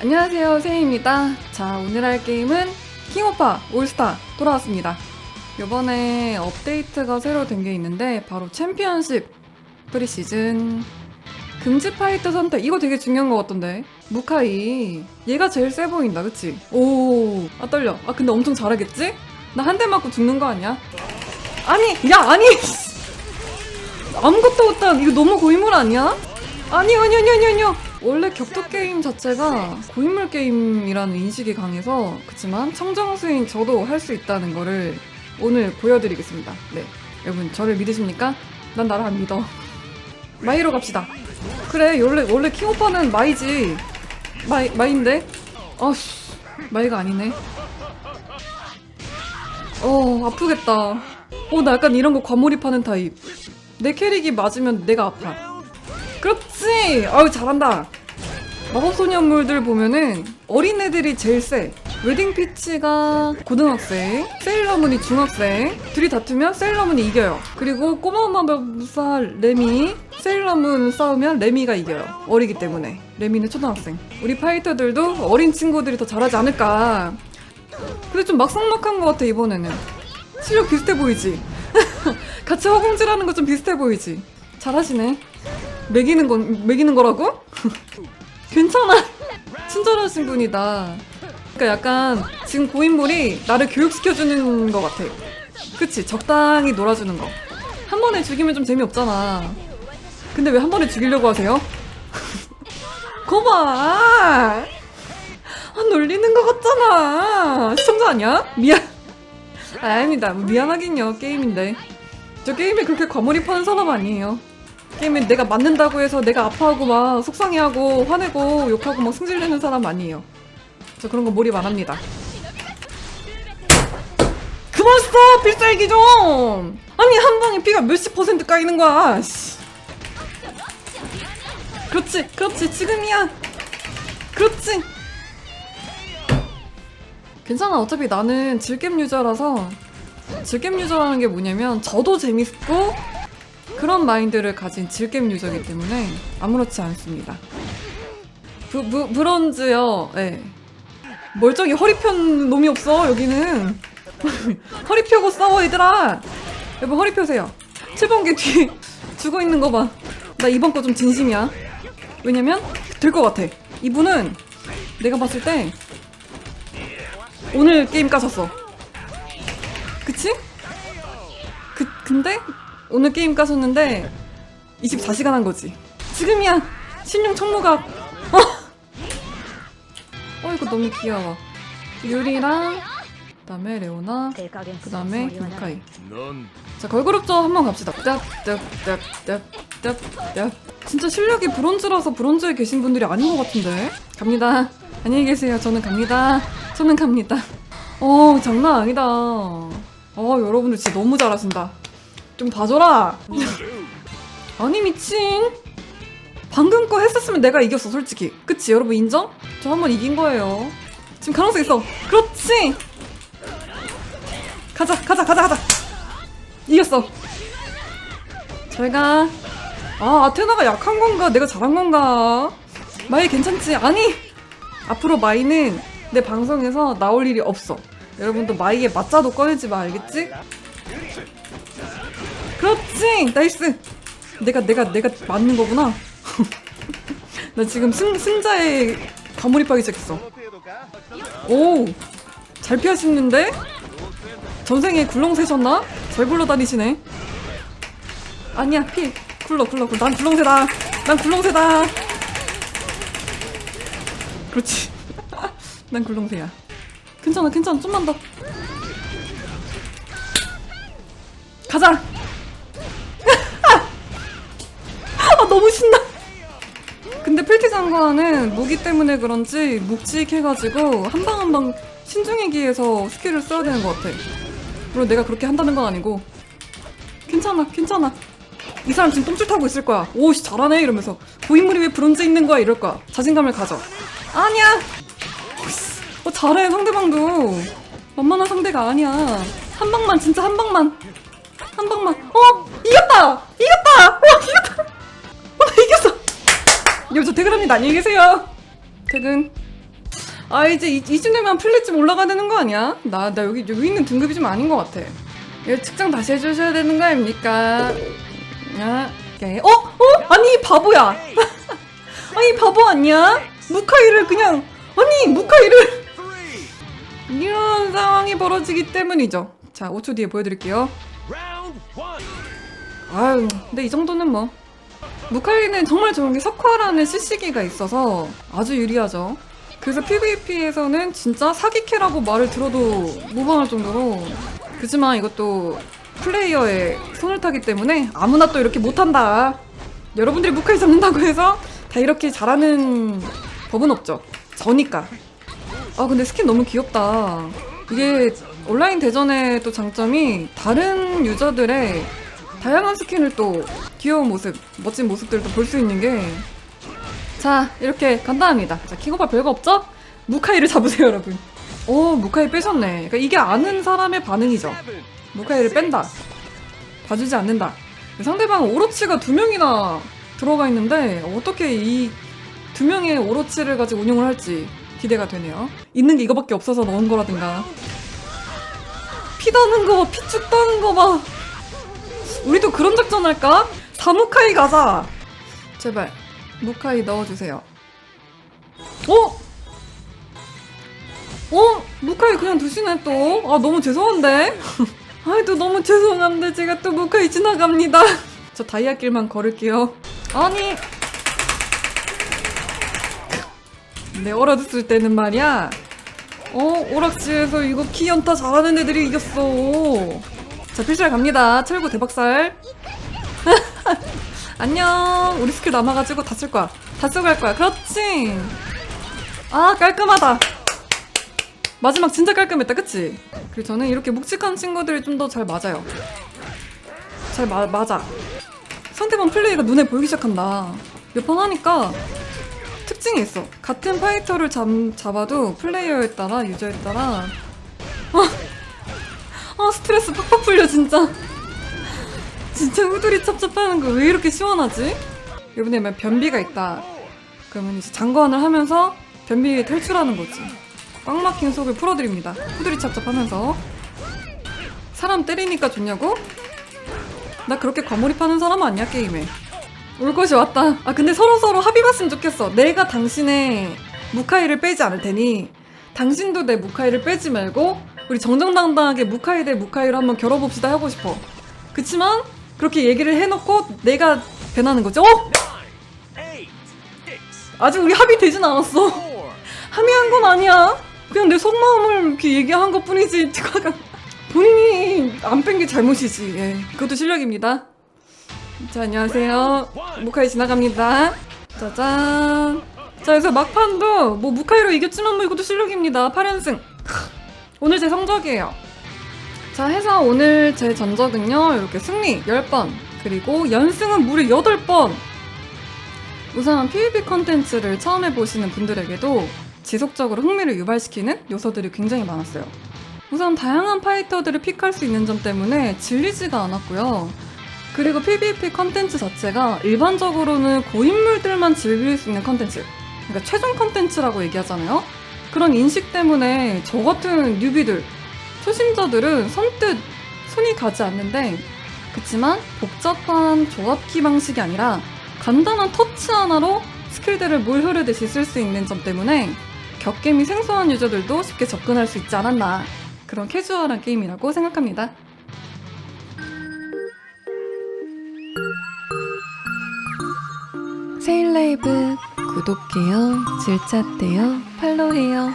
안녕하세요 세이입니다. 자 오늘 할 게임은 킹오파 올스타 돌아왔습니다. 요번에 업데이트가 새로 된 게 있는데 바로 챔피언십 프리시즌. 금지 파이터 선택. 이거 되게 중요한 것 같던데. 무카이. 얘가 제일 세 보인다 그치? 오아 떨려. 아 근데 엄청 잘하겠지? 나 한 대 맞고 죽는 거 아니야? 아니 야 아니! 아무것도 못한. 이거 너무 고인물 아니야? 아니 아니 아니 아니 아니요 원래 격투 게임 자체가 고인물 게임이라는 인식이 강해서 그렇지만 청정수인 저도 할 수 있다는 거를 오늘 보여드리겠습니다. 네 여러분 저를 믿으십니까? 난 나를 안 믿어. 마이로 갑시다. 그래 원래 원래 킹 오빠는 마이지. 마이 마이인데? 아씨 마이가 아니네. 어 아프겠다. 어나 약간 이런 거 과몰입하는 타입. 내 캐릭이 맞으면 내가 아파 그렇지. 아유 잘한다. 마법소년물들 보면은 어린애들이 제일 세. 웨딩 피치가 고등학생 세일러문이 중학생. 둘이 다투면 세일러문이 이겨요. 그리고 꼬마 마법사 레미 세일러문 싸우면 레미가 이겨요. 어리기 때문에. 레미는 초등학생. 우리 파이터들도 어린 친구들이 더 잘하지 않을까. 근데 좀 막상막한 것 같아 이번에는. 실력 비슷해 보이지? 같이 허공질하는 거 좀 비슷해 보이지? 잘하시네 매기는 건 매기는 거라고? 괜찮아. 친절하신 분이다. 그러니까 약간 지금 고인물이 나를 교육시켜주는 것 같아. 그치? 적당히 놀아주는 거. 한 번에 죽이면 좀 재미없잖아. 근데 왜 한 번에 죽이려고 하세요? 거봐! 아, 놀리는 것 같잖아. 시청자 아니야? 미안. 아, 아닙니다. 미안하긴요. 게임인데. 저 게임에 그렇게 과몰입하는 사람 아니에요. 게임에 내가 맞는다고 해서 내가 아파하고 막 속상해하고 화내고 욕하고 막 승질내는 사람 아니에요. 저 그런 거 몰입 안 합니다. 그만 써! 필살기 좀! 아니 한 방에 피가 몇십 퍼센트 까이는 거야. 씨. 그렇지, 그렇지, 지금이야. 그렇지. 괜찮아. 어차피 나는 질겜 유저라서 질겜 유저라는 게 뭐냐면 저도 재밌고 그런 마인드를 가진 질겜 유저이기 때문에 아무렇지 않습니다. 브, 브, 브론즈요. 예. 멀쩡히 허리 편 놈이 없어 여기는. 허리 펴고 싸워 얘들아. 여러분 허리 펴세요. 7번개 뒤에 죽어 있는 거 봐. 나 이번 거 좀 진심이야. 왜냐면 될 것 같아. 이분은 내가 봤을 때 오늘 게임 까셨어. 그치? 그 근데 오늘 게임 까셨는데 24시간 한 거지. 지금이야. 신용 청무각. 어. 어 이거 너무 귀여워. 유리랑 그 다음에 레오나 그 다음에 김카이. 자 걸그룹조 한번 갑시다. 짭짭짭짭짭짭. 진짜 실력이 브론즈라서 브론즈에 계신 분들이 아닌 것 같은데. 갑니다. 안녕히 계세요. 저는 갑니다. 저는 갑니다. 어 장난 아니다. 어 여러분들 진짜 너무 잘하신다. 좀 봐줘라. 아니 미친. 방금 거 했었으면 내가 이겼어 솔직히. 그치 여러분 인정? 저 한 번 이긴 거예요. 지금 가능성 있어. 그렇지. 가자 가자 가자 가자. 이겼어. 잘 가. 아 아테나가 약한 건가? 내가 잘한 건가? 마이 괜찮지? 아니 앞으로 마이는 내 방송에서 나올 일이 없어. 여러분도 마이에 맞자도 꺼내지 마 알겠지? 그렇지 나이스! 내가 내가 내가 맞는 거구나. 나 지금 승, 승자의 과몰입하기 시작했어. 오 잘 피하시는데? 전생에 굴렁 세셨나? 잘 굴러다니시네. 아니야 피. 굴러 굴러 굴러. 난 굴렁새다. 난 굴렁새다. 그렇지. 난 굴렁새야. 괜찮아 괜찮아. 좀만 더. 가자 너무 신나. 근데 필티 장관은 무기 때문에 그런지 묵직해가지고 한 방 한 방 신중하기위해서 스킬을 써야 되는 것 같아. 물론 내가 그렇게 한다는 건 아니고 괜찮아 괜찮아. 이 사람 지금 똥줄 타고 있을 거야. 오씨 잘하네 이러면서 고인물이 왜 브론즈 있는 거야 이럴 거야. 자신감을 가져. 아니야. 어 잘해 상대방도 만만한 상대가 아니야. 한 방만 진짜 한 방만 한 방만. 어 이겼다 이겼다 와 이겼다. 이겼어! 여기서 퇴근합니다. 안녕히 계세요. 퇴근. 아 이제 이, 이쯤 되면 플랫쯤 올라가야 되는 거 아니야? 나, 나 여기 여기 있는 등급이 좀 아닌 것 같아. 이거 측정 다시 해주셔야 되는 거 아닙니까? 아. 어? 어? 아니 바보야. 아니 바보 아니야? 무카이를 그냥 아니 무카이를 이런 상황이 벌어지기 때문이죠. 자 5초 뒤에 보여드릴게요. 아유, 근데 이 정도는 뭐. 무카이는 정말 좋은 게 석화라는 CC기가 있어서 아주 유리하죠. 그래서 PVP에서는 진짜 사기캐라고 말을 들어도 무방할 정도로. 그지만 이것도 플레이어의 손을 타기 때문에 아무나 또 이렇게 못한다. 여러분들이 무카이 잡는다고 해서 다 이렇게 잘하는 법은 없죠. 저니까. 아, 근데 스킨 너무 귀엽다. 이게 온라인 대전의 또 장점이 다른 유저들의 다양한 스킨을 또 귀여운 모습, 멋진 모습들도 볼 수 있는 게. 자, 이렇게 간단합니다. 자, 킹오파 별거 없죠? 무카이를 잡으세요, 여러분. 오, 무카이 빼셨네. 그러니까 이게 아는 사람의 반응이죠. 무카이를 뺀다. 봐주지 않는다. 상대방 오로치가 두 명이나 들어가 있는데 어떻게 이 두 명의 오로치를 가지고 운영을 할지 기대가 되네요. 있는 게 이거밖에 없어서 넣은 거라든가. 피 다는 거, 피 쭉 다는 거 봐. 우리도 그런 작전 할까? 사무카이 가자. 제발 무카이 넣어주세요. 어? 어? 무카이 그냥 두시네 또. 아 너무 죄송한데. 아이 또 너무 죄송한데 제가 또 무카이 지나갑니다. 저 다이아 길만 걸을게요. 아니. 내 얼어졌을 때는 말이야. 어 오락실에서 이거 키 연타 잘하는 애들이 이겼어. 자 필살 갑니다. 철구 대박살. 안녕. 우리 스킬 남아가지고 다 쓸 거야. 다 쓰고 갈 거야. 그렇지. 아 깔끔하다. 마지막 진짜 깔끔했다, 그치? 그리고 저는 이렇게 묵직한 친구들이 좀 더 잘 맞아요. 잘 마, 맞아. 상대방 플레이가 눈에 보이기 시작한다. 몇 번 하니까 특징이 있어. 같은 파이터를 잡, 잡아도 플레이어에 따라, 유저에 따라. 아, 아, 스트레스 팍팍 풀려, 진짜. 진짜 후들이 찹찹하는 거 왜 이렇게 시원하지? 이번에 막 변비가 있다. 그러면 이제 장관을 하면서 변비 탈출하는 거지. 꽉 막힌 속을 풀어드립니다. 후들이 찹찹하면서 사람 때리니까 좋냐고? 나 그렇게 과몰입하는 사람 아니야 게임에. 올 것이 왔다. 아 근데 서로 서로 합의 봤으면 좋겠어. 내가 당신의 무카이를 빼지 않을 테니 당신도 내 무카이를 빼지 말고 우리 정정당당하게 무카이 대 무카이로 한번 겨뤄봅시다 하고 싶어. 그치만 그렇게 얘기를 해놓고 내가 배나는 거지. 어? 아직 우리 합의 되진 않았어. Four. 합의한 건 아니야. 그냥 내 속마음을 이렇게 얘기한 것 뿐이지. 본인이 안 뺀 게 잘못이지. 예. 그것도 실력입니다. 자, 안녕하세요. 무카이 지나갑니다. 짜잔. 자, 그래서 막판도 뭐 무카이로 이겼지만 뭐 이것도 실력입니다. 8연승. 오늘 제 성적이에요. 자, 해서 오늘 제 전적은요. 이렇게 승리 10번. 그리고 연승은 무려 8번. 우선 PVP 컨텐츠를 처음 해보시는 분들에게도 지속적으로 흥미를 유발시키는 요소들이 굉장히 많았어요. 우선 다양한 파이터들을 픽할 수 있는 점 때문에 질리지가 않았고요. 그리고 PVP 컨텐츠 자체가 일반적으로는 고인물들만 즐길 수 있는 컨텐츠. 그러니까 최종 컨텐츠라고 얘기하잖아요. 그런 인식 때문에 저 같은 뉴비들, 초심자들은 선뜻 손이 가지 않는데, 그치만 복잡한 조합키 방식이 아니라 간단한 터치 하나로 스킬들을 물 흐르듯이 쓸 수 있는 점 때문에 격겜이 생소한 유저들도 쉽게 접근할 수 있지 않았나 그런 캐주얼한 게임이라고 생각합니다. 세일 라이브 구독해요, 질차대요, 팔로우해요.